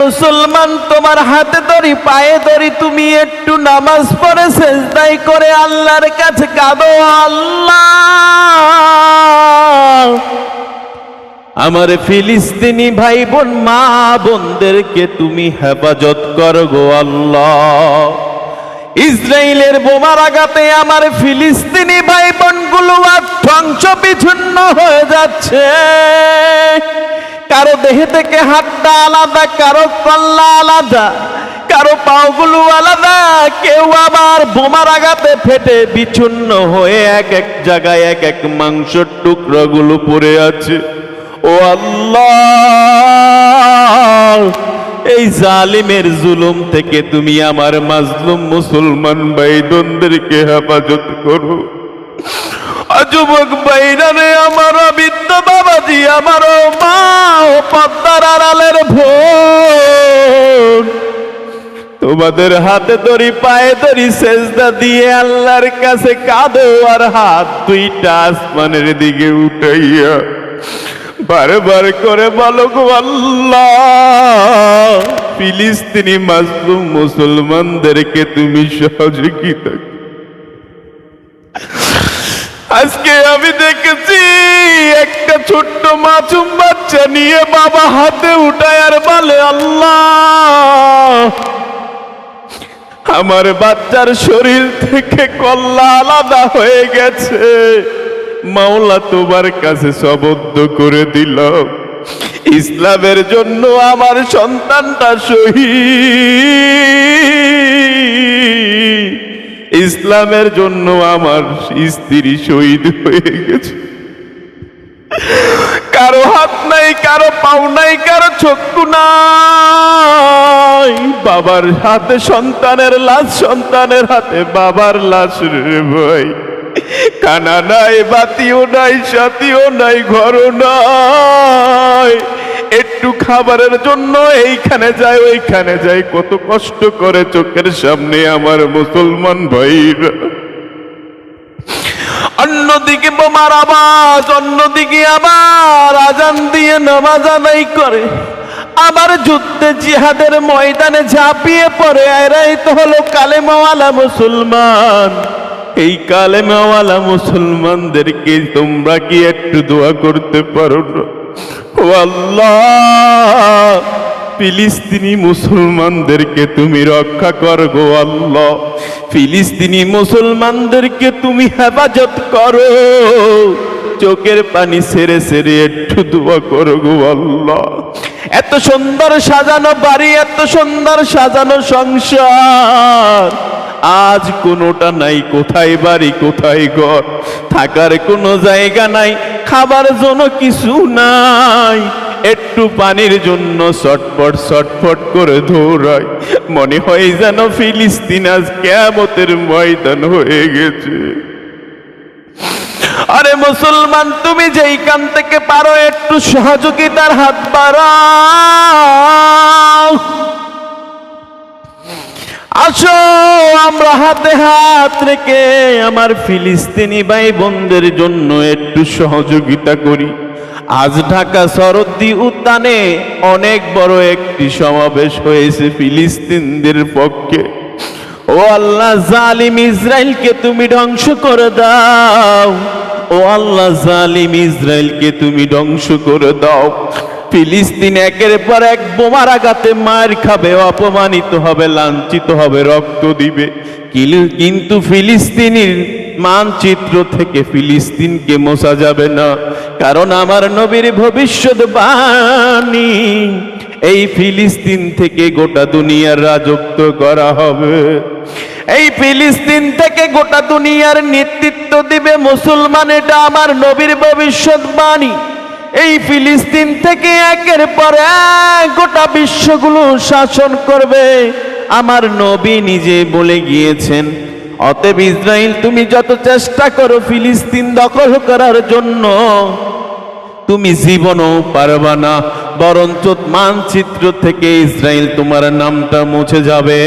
মুসলমান, তোমার হাতে ধরি পায়ে ধরি তুমি একটু নামাজ পড়ে সেজদাই করে আল্লাহর কাছে কাঁদো, আল্লাহ। আমার ফিলিস্তিনি ভাই বোন মা বোনদেরকে তুমি হেফাজত করো গো আল্লাহ। ইসরায়েলের বোমার আঘাতে আমার ফিলিস্তিনি ভাই বোনগুলো আর ধ্বংস বিচ্ছিন্ন হয়ে যাচ্ছে। কারও দেহে থেকে হাতটা আলাদা, কারও পাল্লা আলাদা, কারও পাওগুলো আলাদা। কেউ আবার বোমার আঘাতে ফেটে বিচ্ছিন্ন হয়ে এক এক জায়গায় এক এক মাংসের টুকরোগুলো পড়ে আছে। ও আল্লাহ, এই জালিমের জুলুম থেকে তুমি আমার মাজলুম মুসলমান ভাই বোনদেরকে হেফাজত করো। যুবক বাইরানে আমার বৃদ্ধ বাবাজি, আমার তোমাদের হাতে দড়ি, পায়ে দড়ি, সেজদা দিয়ে আল্লাহর কাছে কাঁদো আর হাত দুইটা আসমানের দিকে উঠাইয়া বারবার করে বলো আল্লাহ, ফিলিস্তিনি মাজলুম মুসলমানদেরকে তুমি সহযোগিতা। আজকে আমি দেখেছি একটা ছোট্ট মাছুম বাচ্চা নিয়ে বাবা হাতে উঠায় আর বলে, আল্লাহ আমার বাচ্চার শরীর থেকে কল্লা আলাদা হয়ে গেছে। মাওলা তোমার কাছে সবদ্ধ করে দিল। ইসলামের জন্য আমার সন্তানটা শহীদ। ইসলামের জন্য আমার স্ত্রী শহীদ হয়ে গেছে। কারও হাত নাই, কারও পাও নাই, কারও চক্ষু নাই। বাবার হাতে সন্তানের লাশ, সন্তানের হাতে বাবার লাশ ভাই। কানা নাই, বাতিও নাই, সাথীও নাই, ঘরও নাই। একটু খাবারের জন্য এইখানে যায়, ওইখানে যায়। কত কষ্ট করে চোখের সামনে আমার মুসলমান ভাইরা। অন্যদিকে বোমার আওয়াজ, অন্যদিকে আবার আজান দিয়ে নামাজ আদায় করে। আবার যুদ্ধে জিহাদের ময়দানে ঝাঁপিয়ে পড়ে এরাই তো হলো কালেমাওয়ালা মুসলমান। এই কালেমাওয়ালা মুসলমানদেরকে তোমরা কি একটু দোয়া করতে পারো ফিলিস্তিনি মুসলমানদেরকে তুমি রক্ষা কর গো আল্লাহ। ফিলিস্তিনি মুসলমানদেরকে তুমি হেফাজত করো। চোখের পানি সেরে সেরে একটু দোয়া করো গো আল্লাহ। এত সুন্দর সাজানো বাড়ি, এত সুন্দর সাজানো সংসার। আজ কোনোটা নাই, কোথায় বাড়ি, কোথায় ঘর? থাকার কোনো জায়গা নাই, খাবার জন্য কিছু নাই। একটু পানির জন্য ছটফট ছটফট করে দৌড়ায় মনে হয় যেন ফিলিস্তিন আজ কেমতের ময়দান হয়ে গেছে। আরে মুসলমান, তুমি যেইখান থেকে পারো, একটু সহযোগিতার হাত বাড়াও। আসো, আমরা হাতে হাত রেখে আমার ফিলিস্তিনি ভাই বোনদের জন্য একটু সহযোগিতা করি। আজ ঢাকা শরদ্দি উদ্যানে অনেক বড় একটি সমাবেশ হয়েছে ফিলিস্তিনদের পক্ষে। ও আল্লাহ জালিম ইসরায়েলকে তুমি ধ্বংস করে দাও। ও আল্লাহ জালিম ইসরায়েলকে তুমি ধ্বংস করে দাও। ফিলিস্তিন একের পর এক বোমার আঘাতে মার খাবে, অপমানিত হবে, লাঞ্ছিত হবে, রক্ত দিবে। কিন্তু ফিলিস্তিনির মানচিত্র থেকে ফিলিস্তিনকে মোছা যাবে না। কারণ আমার নবীর ভবিষ্যৎ বাণী এই ফিলিস্তিন থেকে গোটা দুনিয়ার রাজত্ব করা হবে। এই ফিলিস্তিন থেকে গোটা দুনিয়ার নেতৃত্ব দিবে মুসলমান, এটা আমার নবীর ভবিষ্যৎবাণী এই ফিলিস্তিন থেকে একের পর এক গোটা বিশ্বগুলো শাসন করবে। আমার নবী নিজে বলে গিয়েছেন, অতএব ইসরায়েল তুমি যত চেষ্টা করো ফিলিস্তিন দখল করার জন্য, তুমি জীবনও পারবা না। বরঞ্চ মানচিত্র থেকে ইসরায়েল তোমার নামটা মুছে যাবে।